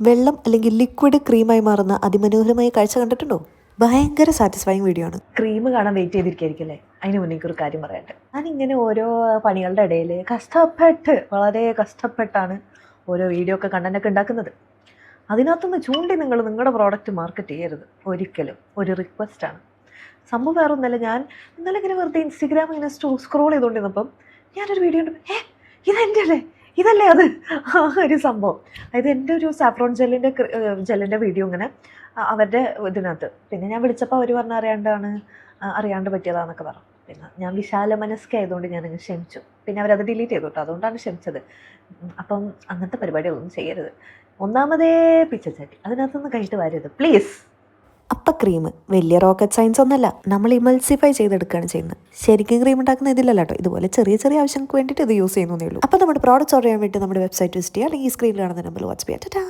വെള്ളം അല്ലെങ്കിൽ ലിക്വിഡ് ക്രീമായി മാറുന്ന അതിമനോഹരമായ കാഴ്ച കണ്ടിട്ടുണ്ടോ? ഭയങ്കര സാറ്റിസ്ഫൈങ് വീഡിയോ ആണ്. ക്രീം കാണാൻ വെയിറ്റ് ചെയ്തിരിക്കുകയായിരിക്കല്ലേ അതിന് മുന്നേ ഒരു കാര്യം പറയട്ടെ ഞാനിങ്ങനെ ഓരോ പണികളുടെ ഇടയിൽ കഷ്ടപ്പെട്ട് വളരെ കഷ്ടപ്പെട്ടാണ് ഓരോ വീഡിയോ ഒക്കെ കണ്ടന്റൊക്കെ ഉണ്ടാക്കുന്നത്. അതിനകത്തുനിന്ന് ചൂണ്ടി നിങ്ങൾ നിങ്ങളുടെ പ്രോഡക്റ്റ് മാർക്കറ്റ് ചെയ്യരുത്. ഒരിക്കലും. ഒരു റിക്വസ്റ്റാണ് സംഭവം വേറെ ഒന്നല്ല ഞാൻ ഇന്നലെ ഇങ്ങനെ വെറുതെ ഇൻസ്റ്റഗ്രാം ഇങ്ങനെ സ്ക്രോൾ ചെയ്തുകൊണ്ടിരുന്നപ്പം ഞാനൊരു വീഡിയോ ഉണ്ട് ഏ ഇതെന്റെ അല്ലേ ഇതല്ലേ അത്? ആ ഒരു സംഭവം. അതായത് എന്റെ ഒരു സാഫ്രോൺ ജെല്ലിന്റെ ജെല്ലിന്റെ വീഡിയോ ഇങ്ങനെ അവരുടെ ഇതിനകത്ത്. പിന്നെ ഞാൻ വിളിച്ചപ്പോൾ അവർ പറഞ്ഞ അറിയാണ്ടാണ് അറിയാണ്ട് പറ്റിയതാണെന്നൊക്കെ പറഞ്ഞു. പിന്നെ ഞാൻ വിശാല മനസ്സിലായതുകൊണ്ട് ഞാൻ അങ്ങ് ക്ഷമിച്ചു. പിന്നെ അവരത് ഡിലീറ്റ് ചെയ്തു കേട്ടോ. അതുകൊണ്ടാണ് ക്ഷമിച്ചത്. അപ്പം അങ്ങനത്തെ ഒന്നും ചെയ്യരുത്. ഒന്നാമതേ പിച്ചച്ചാട്ടി. അതിനകത്തൊന്ന് കഴിഞ്ഞിട്ട് വരരുത് പ്ലീസ്! അപ്പ ക്രീം വലിയ റോക്കറ്റ് സയൻസ് ഒന്നല്ല നമ്മൾ ഇമൽസിഫൈ ചെയ്തെടുക്കുകയാണ് ചെയ്യുന്നത്. ശരിക്കും ക്രീം ഉണ്ടാക്കുന്ന ഇതിലല്ല കേട്ടോ ഇതുപോലെ ചെറിയ ചെറിയ ആവശ്യങ്ങൾക്ക് വേണ്ടിയിട്ട് ഇത് യൂസ് ചെയ്യുന്നതേ ഉള്ളൂ. അപ്പോൾ നമ്മുടെ പ്രോഡക്റ്റ് ഓർഡർ ചെയ്യാൻ വേണ്ടി നമ്മുടെ വെബ്സൈറ്റ് വിസിറ്റ് ചെയ്യുക അല്ലെങ്കിൽ ഈ സ്ക്രീനിൽ കാണുന്ന നമ്പർ വാട്സ്ആപ്പ് ചെയ്യാം.